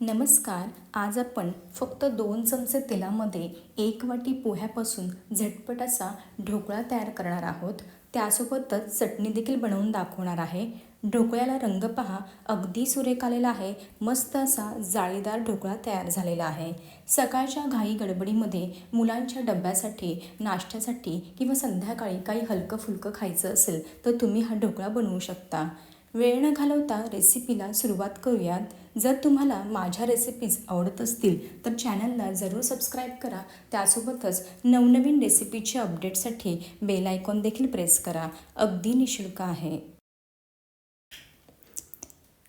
नमस्कार आज आपण फक्त दोन चमचे तेलामध्ये एक वाटी पोह्यापासून झटपट असा ढोकळा तयार करणार आहोत. त्यासोबतच चटणी देखील बनवून दाखवणार आहे. ढोकळ्याला रंग पहा. अगदी सुरेख आलेला आहे. मस्त असा जाळीदार ढोकळा तयार झालेला आहे. सकाळच्या घाई गडबडीमध्ये मुलांच्या डब्यासाठी नाश्त्यासाठी किंवा संध्याकाळी काही हलकं फुलकं खायचं असेल तर तुम्ही हा ढोकळा बनवू शकता. वेळ न घालवता रेसिपीला सुरुवात करूयात. जर तुम्हाला माझ्या रेसिपीज आवडत असतील तर चॅनलला जरूर सबस्क्राईब करा. त्यासोबतच नवनवीन रेसिपीच्या अपडेटसाठी बेल आयकॉन देखील प्रेस करा. अगदी निशुल्क आहे.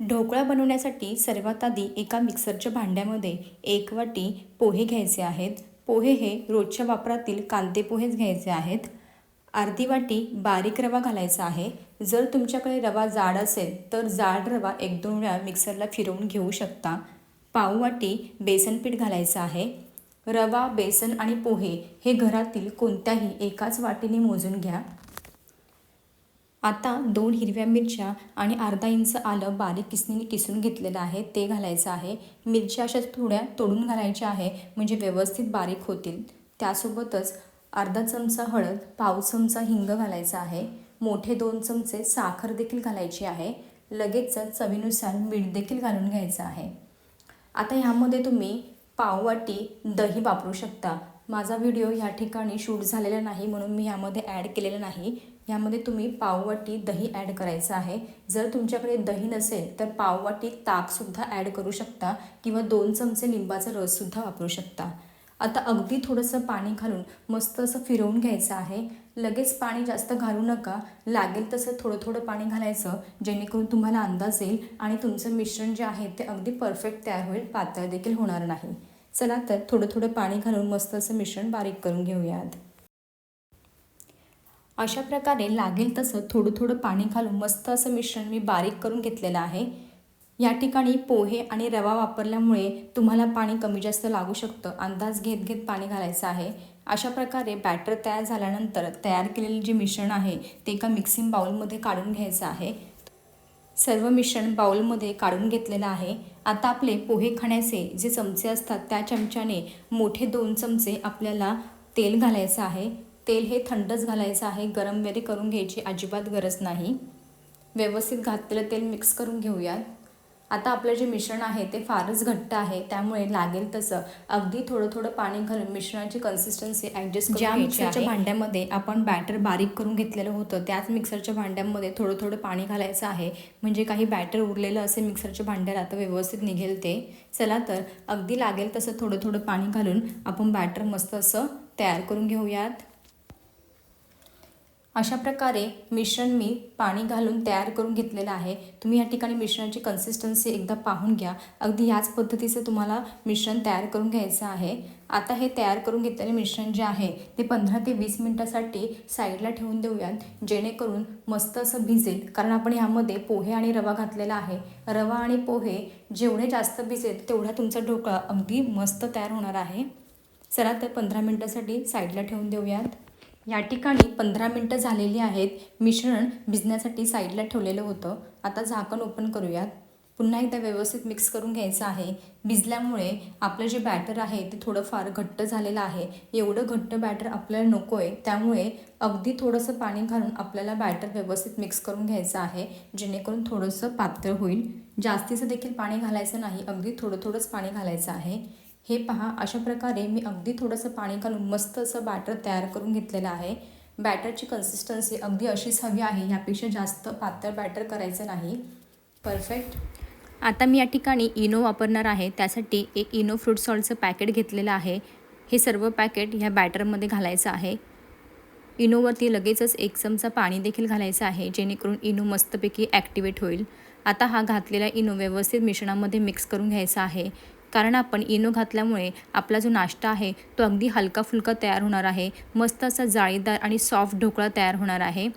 ढोकळा बनवण्यासाठी सर्वात आधी एका मिक्सरच्या भांड्यामध्ये एक वाटी पोहे घ्यायचे आहेत. पोहे हे रोजच्या वापरातील कांदे पोहेच घ्यायचे आहेत. अर्धी वाटी बारीक रवा घालायचा आहे. जर तुमच्याकडे रवा जाड असेल तर जाड रवा एक दोन वेळा मिक्सरला फिरवून घेऊ शकता. पाव वाटी बेसन पीठ घालायचं आहे. रवा बेसन आणि पोहे हे घरातील कोणत्याही एकाच वाटीने मोजून घ्या. आता दोन हिरव्या मिरच्या आणि अर्धा इंच आलं बारीक किसणीने किसून घेतलेलं आहे ते घालायचं आहे. मिरच्या अशा थोड्या तोडून घालायच्या आहे म्हणजे व्यवस्थित बारीक होतील. त्यासोबतच अर्धा चमचा हळद पाव चमचा हिंग घालायचा आहे. मोठे दोन चमचे साखर देखील घालायची आहे. लगेचच चवीनुसार मीठ देखील घालून घ्यायचं आहे. आता ह्यामध्ये तुम्ही पाववाटी दही वापरू शकता. माझा व्हिडिओ ह्या ठिकाणी शूट झालेला नाही म्हणून मी ह्यामध्ये ॲड केलेला नाही. ह्यामध्ये तुम्ही पाववाटी दही ॲड करायचं आहे. जर तुमच्याकडे दही नसेल तर पाववाटी ताकसुद्धा ॲड करू शकता किंवा दोन चमचे लिंबाचा रससुद्धा वापरू शकता. आता अगदी थोडंसं पाणी घालून मस्त असं फिरवून घ्यायचं आहे. लगेच पाणी जास्त घालू नका. लागेल तसं थोडं थोडं पाणी घालायचं जेणेकरून तुम्हाला अंदाज येईल आणि तुमचं मिश्रण जे आहे ते अगदी परफेक्ट तयार होईल. पातळ देखील होणार नाही. चला तर थोडं थोडं पाणी घालून मस्त असं मिश्रण बारीक करून घेऊयात. अशा प्रकारे लागेल तसं थोडं थोडं पाणी घालून मस्त असं मिश्रण मी बारीक करून घेतलेलं आहे. या ठिकाणी पोहे आणि रवा वापरल्यामुळे तुम्हाला पाणी कमी जास्त लागू शकतं. अंदाज घेत घेत पाणी घालायचं आहे. अशा प्रकारे बॅटर तयार झाल्यानंतर तयार केलेले जे मिश्रण आहे ते एका मिक्सिंग बाउलमध्ये काढून घ्यायचं आहे. सर्व मिश्रण बाउलमध्ये काढून घेतलेलं आहे. आता आपले पोहे खाण्याचे जे चमचे असतात त्या चमच्याने मोठे दोन चमचे आपल्याला तेल घालायचं आहे. तेल हे थंडच घालायचं आहे. गरम वगैरे करून घ्यायची अजिबात गरज नाही. व्यवस्थित घातलेलं तेल मिक्स करून घेऊयात. आता आपलं जे मिश्रण आहे ते फारच घट्ट आहे त्यामुळे लागेल तसं. अगदी थोडं थोडं पाणी घालून मिश्रणाची कन्सिस्टन्सी ॲडजस्ट ज्या मिक्सरच्या भांड्यामध्ये आपण बॅटर बारीक करून घेतलेलं होतं त्याच मिक्सरच्या भांड्यामध्ये थोडं थोडं पाणी घालायचं आहे. म्हणजे काही बॅटर उरलेलं असेल मिक्सरच्या भांड्याला तर व्यवस्थित निघेल ते. चला तर अगदी लागेल तसं थोडं थोडं पाणी घालून आपण बॅटर मस्त असं तयार करून घेऊयात. अशा प्रकारे मिश्रण मी पाणी घालून तयार करून घेतलेलं आहे. तुम्ही या ठिकाणी मिश्रणाची कन्सिस्टन्सी एकदा पाहून घ्या. अगदी याच पद्धतीचं तुम्हाला मिश्रण तयार करून घ्यायचं आहे. आता हे तयार करून घेतलेले मिश्रण जे आहे ते पंधरा ते वीस मिनटासाठी साईडला ठेवून देऊयात जेणेकरून मस्त असं भिजेल. कारण आपण ह्यामध्ये पोहे आणि रवा घातलेला आहे. रवा आणि पोहे जेवढे जास्त भिजेल तेवढा तुमचा ढोकळा अगदी मस्त तयार होणार आहे. चला तर पंधरा मिनटासाठी साईडला ठेवून देऊयात. या ठिकाणी पंधरा मिनटं झालेली आहेत. मिश्रण भिजण्यासाठी साईडला ठेवलेलं होतं. आता झाकण ओपन करूयात. पुन्हा एकदा व्यवस्थित मिक्स करून घ्यायचं आहे. भिजल्यामुळे आपलं जे बॅटर आहे ते थोडंफार घट्ट झालेलं आहे. एवढं घट्ट बॅटर आपल्याला नको आहे त्यामुळे अगदी थोडंसं पाणी घालून आपल्याला बॅटर व्यवस्थित मिक्स करून घ्यायचं आहे. जेणेकरून थोडंसं पातळ होईल. जास्तीचं देखील पाणी घालायचं नाही. अगदी थोडं थोडंच पाणी घालायचं आहे. हे पहा अशा प्रकारे मी अगदी थोडंसं पाणी घालून मस्त असं बॅटर तयार करून घेतलेलं आहे. बॅटरची कन्सिस्टन्सी अगदी अशीच हवी आहे ह्यापेक्षा जास्त पातळ बॅटर करायचं नाही. परफेक्ट आता मी या ठिकाणी इनो वापरणार आहे त्यासाठी एक इनो फ्रूट सॉल्टचं पॅकेट घेतलेलं आहे. हे सर्व पॅकेट ह्या बॅटरमध्ये घालायचं आहे. इनोवरती लगेचच एक चमचा पाणी देखील घालायचं आहे जेणेकरून इनो मस्तपैकी ॲक्टिवेट होईल. आता हा घातलेला इनो व्यवस्थित मिश्रणामध्ये मिक्स करून घ्यायचा आहे. कारण आपण इनो घातल्यामुळे आपला जो नाश्ता आहे तो अगदी हलका फुलका तयार होणार आहे. मस्त असा जाळीदार आणि सॉफ्ट ढोकळा तयार होणार आहे.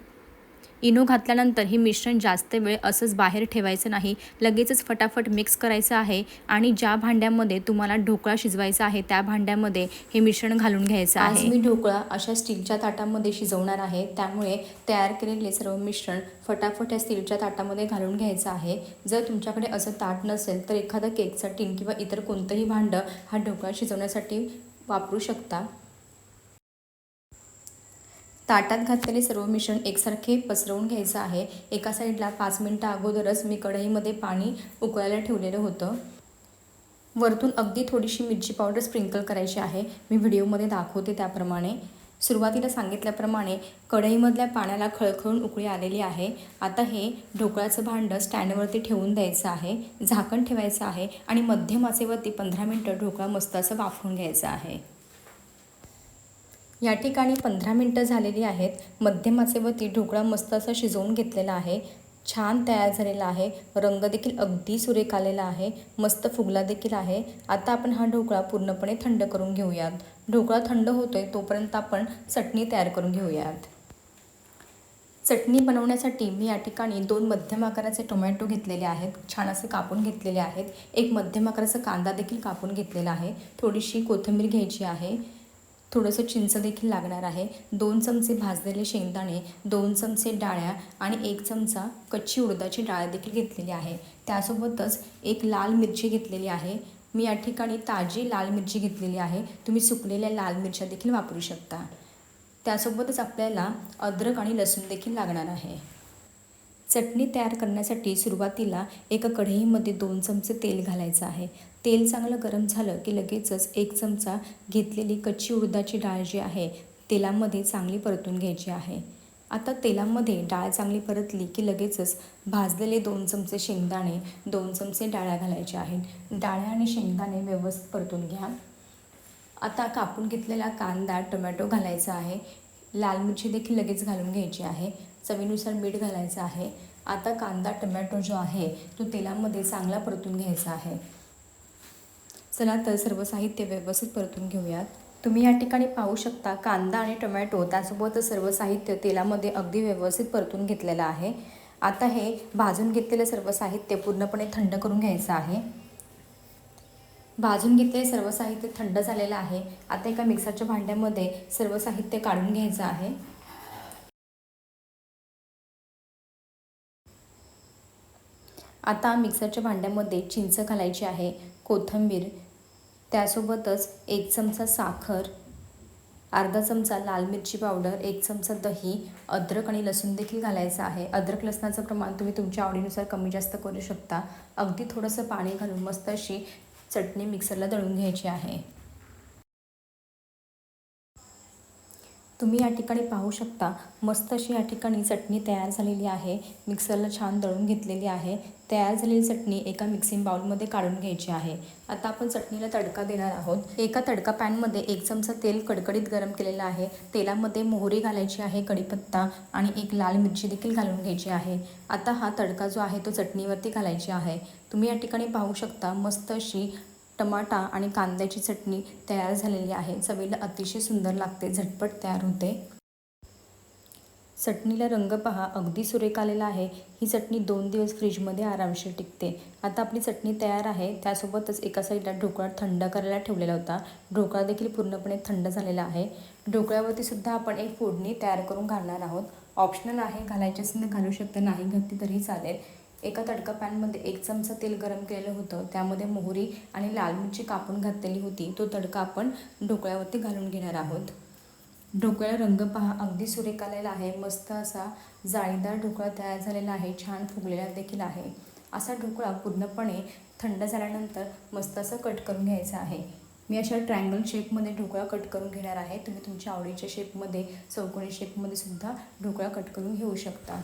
इनो घातल्यानंतर हे मिश्रण जास्त वेळ असंच बाहेर ठेवायचं नाही. लगेचच फटाफट मिक्स करायचं आहे आणि ज्या भांड्यामध्ये तुम्हाला ढोकळा शिजवायचा आहे त्या भांड्यामध्ये हे मिश्रण घालून घ्यायचं आहे. मी ढोकळा अशा स्टीलच्या ताटामध्ये शिजवणार आहे. त्यामुळे तयार केलेले सर्व मिश्रण फटाफट या स्टीलच्या ताटामध्ये घालून घ्यायचं आहे. जर तुमच्याकडे असं ताट नसेल तर एखादं केकचा टीन किंवा इतर कोणतंही भांडं हा ढोकळा शिजवण्यासाठी वापरू शकता. ताटात घातलेले सर्व मिश्रण एकसारखे पसरवून घ्यायचं आहे. एका साईडला पाच मिनटं अगोदरच मी कढईमध्ये पाणी उकळायला ठेवलेलं होतं. वरतून अगदी थोडीशी मिरची पावडर स्प्रिंकल करायची आहे. मी व्हिडिओमध्ये दाखवते त्याप्रमाणे. सुरुवातीला सांगितल्याप्रमाणे कढईमधल्या पाण्याला खळखळून उकळी आलेली आहे. आता हे ढोकळ्याचं भांडं स्टँडवरती ठेवून द्यायचं आहे. झाकण ठेवायचं आहे आणि मध्यम आचेवरती पंधरा मिनटं ढोकळा मस्त असं वाफवून घ्यायचा आहे. या ठिकाणी पंधरा मिनटं झालेली आहेत. मध्यमाचे व ती ढोकळा मस्त असा शिजवून घेतलेला आहे. छान तयार झालेला आहे. रंग देखील अगदी सुरेख आलेला आहे. मस्त फुगला देखील आहे. आता आपण हा ढोकळा पूर्णपणे थंड करून घेऊयात. ढोकळा थंड होतोय तोपर्यंत आपण चटणी तयार करून घेऊयात. चटणी बनवण्यासाठी मी या ठिकाणी दोन मध्यम आकाराचे टोमॅटो घेतलेले आहेत. छान असे कापून घेतलेले आहेत. एक मध्यम आकाराचा कांदा देखील कापून घेतलेला आहे. थोडीशी कोथिंबीर घ्यायची आहे. थोडंसं चिंच देखील लागणार आहे. दोन चमचे भाजलेले शेंगदाणे दोन चमचे डाळ्या आणि एक चमचा कच्ची उडदाची डाळ देखील घेतलेली आहे. त्यासोबतच एक लाल मिरची घेतलेली आहे. मी या ठिकाणी ताजी लाल मिरची घेतलेली आहे. तुम्ही सुकलेल्या लाल मिरच्या देखील वापरू शकता. त्यासोबतच आपल्याला अद्रक आणि लसूण देखील लागणार आहे. चटणी तयार करण्यासाठी सुरुवातीला एका कढईमध्ये दोन चमचे तेल घालायचं आहे. तेल चांगलं गरम झालं की लगेचच एक चमचा घेतलेली कच्ची उडदाची डाळ जी आहे तेलामध्ये चांगली परतून घ्यायची आहे. आता तेलामध्ये डाळ चांगली परतली की लगेचच भाजलेले दोन चमचे शेंगदाणे दोन चमचे डाळ्या घालायचे आहेत. डाळ्या आणि शेंगदाणे व्यवस्थित परतून घ्या. आता कापून घेतलेला कांदा टोमॅटो घालायचा आहे. लाल मिरची देखील लगेच घालून घ्यायची आहे. चवीनुसार मीठ घालायचं आहे. आता कांदा टोमॅटो जो आहे तो तेलामध्ये चांगला परतून घ्यायचा आहे. चला तर सर्व साहित्य व्यवस्थित परतून घेऊयात. तुम्ही या ठिकाणी पाहू शकता कांदा आणि टोमॅटो त्यासोबत सर्व साहित्य तेलामध्ये अगदी व्यवस्थित परतून घेतलेलं आहे. आता हे भाजून घेतलेलं सर्व साहित्य पूर्णपणे थंड करून घ्यायचं आहे. भाजून घेतलेले सर्व साहित्य थंड झालेलं आहे. आता एका मिक्सरच्या भांड्यामध्ये सर्व साहित्य काढून घ्यायचं आहे. आता मिक्सरच्या भांड्यामध्ये चिंच घालायची आहे कोथिंबीर त्यासोबतच एक चमचा साखर अर्धा चमचा लाल मिरची पावडर एक चमचा दही अद्रक आणि लसूण देखील घालायचं आहे. अद्रक लसणाचं प्रमाण तुम्ही तुमच्या आवडीनुसार कमी जास्त करू शकता. अगदी थोडंसं पाणी घालून मस्त अशी चटणी मिक्सरला दळून घ्यायची आहे. तुम्ही या ठिकाणी पाहू शकता मस्त अशी या ठिकाणी चटणी तयार झालेली आहे. मिक्सरला छान दळून घेतलेली आहे. तयार झालेली चटणी एका मिक्सिंग बाउलमध्ये काढून घ्यायची आहे. आता आपण चटणीला तडका देणार आहोत. एका तडका पॅनमध्ये एक चमचा तेल कडकडीत गरम केलेलं आहे. तेलामध्ये मोहरी घालायची आहे कढीपत्ता आणि एक लाल मिरची देखील घालून घ्यायची आहे. आता हा तडका जो आहे तो चटणीवरती घालायची आहे. तुम्ही या ठिकाणी पाहू शकता मस्त अशी टमाटा आणि कांद्याची चटणी तयार झालेली आहे. चवीला अतिशय सुंदर लागते. झटपट तयार होते. चटणीला रंग पहा. अगदी सुरेख आलेला आहे. ही चटणी दोन दिवस फ्रीजमध्ये आरामशीर टिकते. आता आपली चटणी तयार आहे. त्यासोबतच एका साईडला ढोकळा थंड करायला ठेवलेला होता. ढोकळा देखील पूर्णपणे थंड झालेला आहे. ढोकळ्यावरती सुद्धा आपण एक फोडणी तयार करून घालणार आहोत. ऑप्शनल आहे. घालायचे असेल घालू शकतं. नाही घातली तरी चालेल. एका तडका पॅनमध्ये एक चमचा तेल गरम केलेलं होतं. त्यामध्ये मोहरी आणि लाल मिरची कापून घातलेली होती. तो तडका आपण ढोकळ्यावरती घालून घेणार आहोत. ढोकळा रंग पहा. अगदी सुरेख आलेला आहे. मस्त असा जाळीदार ढोकळा तयार झालेला आहे. छान फुगलेला देखील आहे. असा ढोकळा पूर्णपणे थंड झाल्यानंतर मस्त असं कट करून घ्यायचा आहे. मी अशा ट्रँगल शेपमध्ये ढोकळा कट करून घेणार आहे. तुम्ही तुमच्या आवडीच्या शेपमध्ये चौकोनी शेपमध्ये सुद्धा ढोकळा कट करून घेऊ शकता.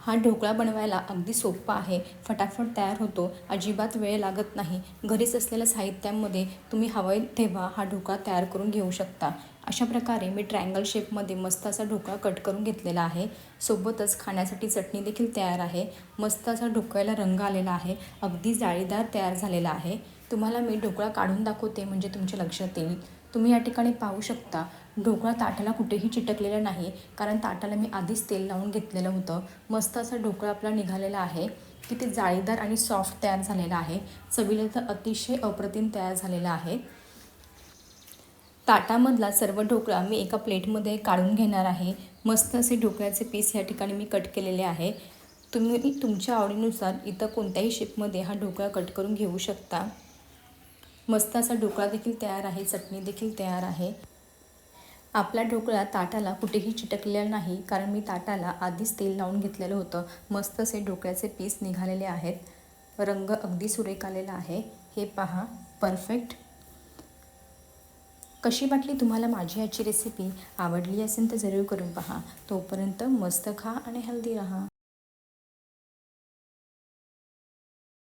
हा ढोकळा बनवायला अगदी सोपा आहे. फटाफट तयार होतो. अजिबात वेळ लागत नाही. घरीच असलेल्या साहित्यामध्ये तुम्ही हवं तेव्हा हा ढोकळा तयार करून घेऊ शकता. अशा प्रकारे मी ट्रायंगल शेपमध्ये मस्त असा ढोकळा कट करून घेतलेला आहे. सोबतच खाण्यासाठी चटणी देखील तयार आहे. मस्त असा ढोकळ्याला रंग आलेला आहे. अगदी जाळीदार तयार झालेला आहे. तुम्हाला मी ढोकळा काढून दाखवते म्हणजे तुमच्या लक्षात येईल. तुम्ही या ठिकाणी पाहू शकता. ढोकळा ताटाला कुठेही चिटकलेला नाही कारण ताटाला मी आधीच तेल लावून घेतलेलं होतं. मस्त असा ढोकळा आपला निघालेला आहे की ते जाळीदार आणि सॉफ्ट तयार झालेला आहे. चवीला तर अतिशय अप्रतिम तयार झालेला आहे. ताटामधला सर्व ढोकळा मी एका प्लेटमध्ये काढून घेणार आहे. मस्त असे ढोकळ्याचे पीस या ठिकाणी मी कट केलेले आहे. तुम्ही तुमच्या आवडीनुसार इथं कोणत्याही शेपमध्ये हा ढोकळा कट करून घेऊ शकता. मस्त असा ढोकळा देखील तयार आहे चटणी देखील तयार आहे. आपला ढोकळा ताटाला कुठेही चिटकलेला नाही कारण मी ताटाला आधीच तेल लावून घेतलेलं होतं. मस्त असे ढोकळ्याचे पीस निघालेले आहेत. रंग अगदी सुरेख आलेला आहे. हे पहा परफेक्ट कशी वाटली तुम्हाला माझी आजची रेसिपी आवडली असेल तर जरूर करून पहा. तोपर्यंत मस्त खा आणि हेल्दी राहा.